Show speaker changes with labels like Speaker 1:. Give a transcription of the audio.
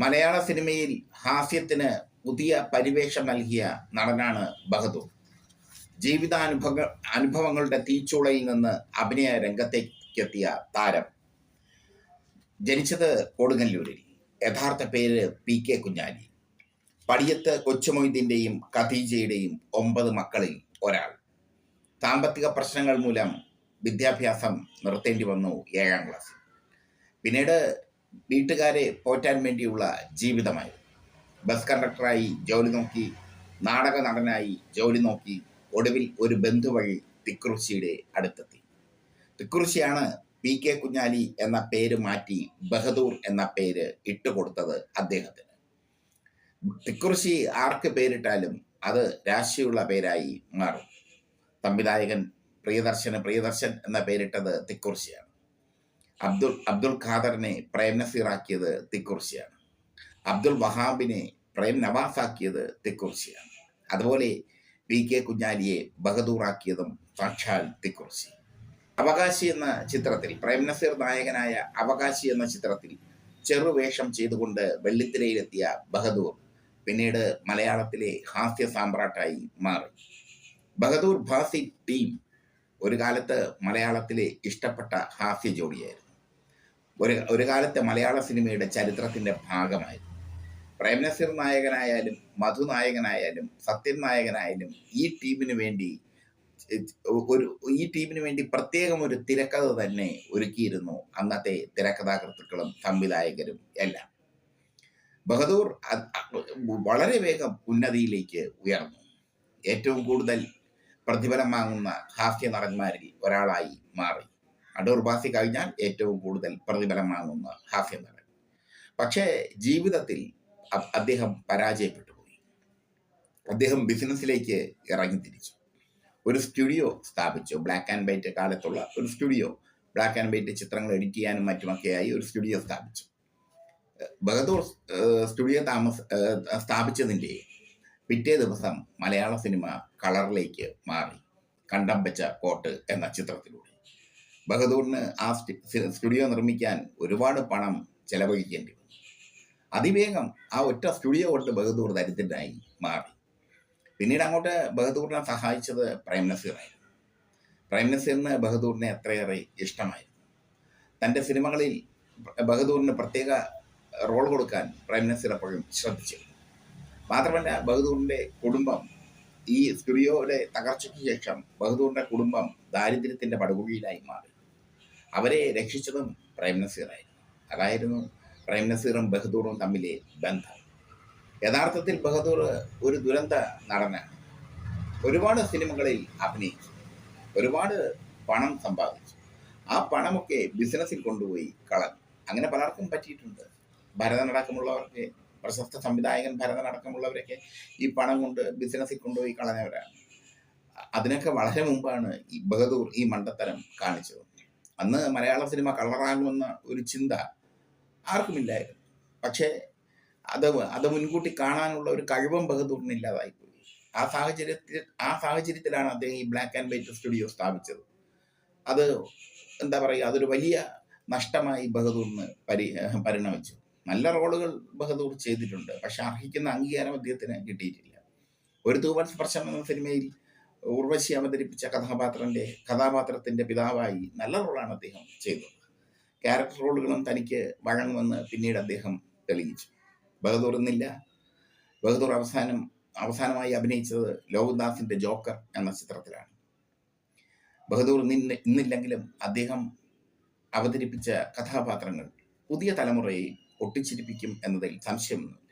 Speaker 1: മലയാള സിനിമയിൽ ഹാസ്യത്തിന് പുതിയ പരിവേഷം നൽകിയ നടനാണ് ബഹദൂർ. ജീവിതാനുഭവ അനുഭവങ്ങളുടെ തീച്ചുളയിൽ നിന്ന് അഭിനയ രംഗത്തേക്കെത്തിയ താരം. ജനിച്ചത് കൊടുങ്ങല്ലൂരിൽ. യഥാർത്ഥ പേര് പി കെ കുഞ്ഞാലി. പടിയത്ത് കൊച്ചുമൊയ്തിന്റെയും ഖദീജയുടെയും ഒമ്പത് മക്കളിൽ ഒരാൾ. സാമ്പത്തിക പ്രശ്നങ്ങൾ മൂലം വിദ്യാഭ്യാസം നിർത്തേണ്ടി വന്നു ഏഴാം ക്ലാസ് പിന്നീട് വീട്ടുകാരെ പോറ്റാൻ വേണ്ടിയുള്ള ജീവിതമായി ബസ് കണ്ടക്ടറായി ജോലി നോക്കി നാടക നടനായി ജോലി നോക്കി ഒടുവിൽ ഒരു ബന്ധു വഴി തിക്കുറിശിയുടെ അടുത്തെത്തി. തിക്കുറിശിയാണ് പി കെ കുഞ്ഞാലി എന്ന പേര് മാറ്റി ബഹദൂർ എന്ന പേര് ഇട്ടുകൊടുത്തത് അദ്ദേഹത്തിന്. തിക്കുറിശി ആർക്ക് പേരിട്ടാലും അത് രാശിയുള്ള പേരായി മാറും. സംവിധായകൻ പ്രിയദർശന് പ്രിയദർശൻ എന്ന പേരിട്ടത് തിക്കുറിശിയാണ് അബ്ദുൾ അബ്ദുൾ ഖാദറിനെ പ്രേം നസീറാക്കിയത് തിക്കുർശിയാണ് അബ്ദുൾ വഹാബിനെ പ്രേം നവാസാക്കിയത് തിക്കുർശിയാണ് അതുപോലെ പി കെ കുഞ്ഞാലിയെ ബഹദൂറാക്കിയതും സാക്ഷാൽ തിക്കുർശി അവകാശി എന്ന ചിത്രത്തിൽ പ്രേം നസീർ നായകനായ അവകാശി എന്ന ചിത്രത്തിൽ ചെറുവേഷം ചെയ്തുകൊണ്ട് വെള്ളിത്തിരയിലെത്തിയ ബഹദൂർ പിന്നീട് മലയാളത്തിലെ ഹാസ്യ സാമ്രാട്ടായി മാറി. ബഹദൂർ ഭാസി ടീം ഒരു കാലത്ത് മലയാളത്തിലെ ഇഷ്ടപ്പെട്ട ഹാസ്യ ജോഡിയായിരുന്നു. ഒരു ഒരു കാലത്തെ മലയാള സിനിമയുടെ ചരിത്രത്തിന്റെ ഭാഗമായിരുന്നു. പ്രേംനസീർ നായകനായാലും മധു നായകനായാലും സത്യൻ നായകനായാലും ഈ ടീമിന് വേണ്ടി ഒരു ഈ ടീമിന് വേണ്ടി പ്രത്യേകം ഒരു തിരക്കഥ തന്നെ ഒരുക്കിയിരുന്നു അന്നത്തെ തിരക്കഥാകൃത്തുക്കളും സംവിധായകരും എല്ലാം. ബഹദൂർ വളരെ വേഗം ഉന്നതിയിലേക്ക് ഉയർന്നു. ഏറ്റവും കൂടുതൽ പ്രതിഫലം വാങ്ങുന്ന ഹാസ്യ നടന്മാരിൽ ഒരാളായി മാറി. അടൂർ ബാസി കഴിഞ്ഞാൽ ഏറ്റവും കൂടുതൽ പ്രതിഫലം വാങ്ങുന്ന നടൻ പക്ഷേ ജീവിതത്തിൽ അദ്ദേഹം പരാജയപ്പെട്ടു പോയി. അദ്ദേഹം ബിസിനസ്സിലേക്ക് ഇറങ്ങി തിരിച്ചു. ഒരു സ്റ്റുഡിയോ സ്ഥാപിച്ചു. ബ്ലാക്ക് ആൻഡ് വൈറ്റ് കാലത്തുള്ള ഒരു സ്റ്റുഡിയോ. ബ്ലാക്ക് ആൻഡ് വൈറ്റ് ചിത്രങ്ങൾ എഡിറ്റ് ചെയ്യാനും മറ്റുമൊക്കെയായി ഒരു സ്റ്റുഡിയോ സ്ഥാപിച്ചു. ബഹദൂർ സ്റ്റുഡിയോ താമസ സ്ഥാപിച്ചതിന്റെ പിറ്റേ ദിവസം മലയാള സിനിമ കളറിലേക്ക് മാറി. കണ്ടം വെച്ച കോട്ട് എന്ന ചിത്രത്തിലൂടെ. ബഹദൂറിന് ആ സ്റ്റുഡിയോ നിർമ്മിക്കാൻ ഒരുപാട് പണം ചെലവഴിക്കേണ്ടി വന്നു. അതിവേഗം ആ ഒറ്റ സ്റ്റുഡിയോ കൊണ്ട് ബഹദൂർ ദരിദ്രനായി മാറി. പിന്നീട് അങ്ങോട്ട് ബഹദൂറിനെ സഹായിച്ചത് പ്രേം നസീറായിരുന്നു പ്രേം നസീറിന് ബഹദൂറിനെ അത്രയേറെ ഇഷ്ടമായിരുന്നു. തന്റെ സിനിമകളിൽ ബഹദൂറിന് പ്രത്യേക റോൾ കൊടുക്കാൻ പ്രേം നസീർ എപ്പോഴും ശ്രദ്ധിച്ചിരുന്നു. മാത്രമല്ല ബഹദൂറിന്റെ കുടുംബം ഈ സ്റ്റുഡിയോയുടെ തകർച്ചയ്ക്ക് ശേഷം ബഹദൂറിന്റെ കുടുംബം ദാരിദ്ര്യത്തിന്റെ പടുകുഴിയിലായി മാറി. അവരെ രക്ഷിച്ചതും പ്രേം നസീറായിരുന്നു. അതായിരുന്നു പ്രേം നസീറും ബഹദൂറും തമ്മിലെ ബന്ധം. യഥാർത്ഥത്തിൽ ബഹദൂർ ഒരു ദുരന്ത നടനാണ്. ഒരുപാട് സിനിമകളിൽ അഭിനയിച്ചു. ഒരുപാട് പണം സമ്പാദിച്ചു. ആ പണമൊക്കെ ബിസിനസ്സിൽ കൊണ്ടുപോയി കളഞ്ഞു. അങ്ങനെ പലർക്കും പറ്റിയിട്ടുണ്ട്. ഭരതനടക്കമുള്ളവർക്ക് പ്രശസ്ത സംവിധായകൻ ഭരതനടക്കമുള്ളവരൊക്കെ ഈ പണം കൊണ്ട് ബിസിനസ്സിൽ കൊണ്ടുപോയി കളഞ്ഞവരാണ്. അതിനൊക്കെ വളരെ മുമ്പാണ് ഈ ബഹദൂർ ഈ മണ്ടത്തരം കാണിച്ചത്. അന്ന് മലയാള സിനിമ കളറാകുമെന്ന ഒരു ചിന്ത ആർക്കുമില്ലായിരുന്നു പക്ഷേ അത് അത് മുൻകൂട്ടി കാണാനുള്ള ഒരു കഴിവും ബഹദൂറിന് ഇല്ലാതായിപ്പോയി. ആ സാഹചര്യത്തിൽ ആ സാഹചര്യത്തിലാണ് അദ്ദേഹം ഈ ബ്ലാക്ക് ആൻഡ് വൈറ്റ് സ്റ്റുഡിയോ സ്ഥാപിച്ചത്. അത് എന്താ പറയുക അതൊരു വലിയ നഷ്ടമായി ബഹദൂറിന് പരി പരിണമിച്ചു. നല്ല റോളുകൾ ബഹദൂർ ചെയ്തിട്ടുണ്ട്. പക്ഷെ അർഹിക്കുന്ന അംഗീകാരം അദ്ദേഹത്തിന് കിട്ടിയിട്ടില്ല. ഒരു തൂവൽ സ്പർശം എന്ന സിനിമയിൽ ഉർവശി അവതരിപ്പിച്ച കഥാപാത്രന്റെ കഥാപാത്രത്തിന്റെ പിതാവായി നല്ല റോളാണ് അദ്ദേഹം ചെയ്തത്. ക്യാരക്ടർ റോളുകളും തനിക്ക് വഴങ്ങുമെന്ന് പിന്നീട് അദ്ദേഹം തെളിയിച്ചു. ബഹദൂർ എന്നില്ല. ബഹദൂർ അവസാനം അവസാനമായി അഭിനയിച്ചത് ലോകദാസിന്റെ ജോക്കർ എന്ന ചിത്രത്തിലാണ്. ബഹദൂർ നിന്ന് ഇന്നില്ലെങ്കിലും അദ്ദേഹം അവതരിപ്പിച്ച കഥാപാത്രങ്ങൾ പുതിയ തലമുറയെ ഒട്ടിച്ചിരിപ്പിക്കും എന്നതിൽ സംശയമൊന്നുമില്ല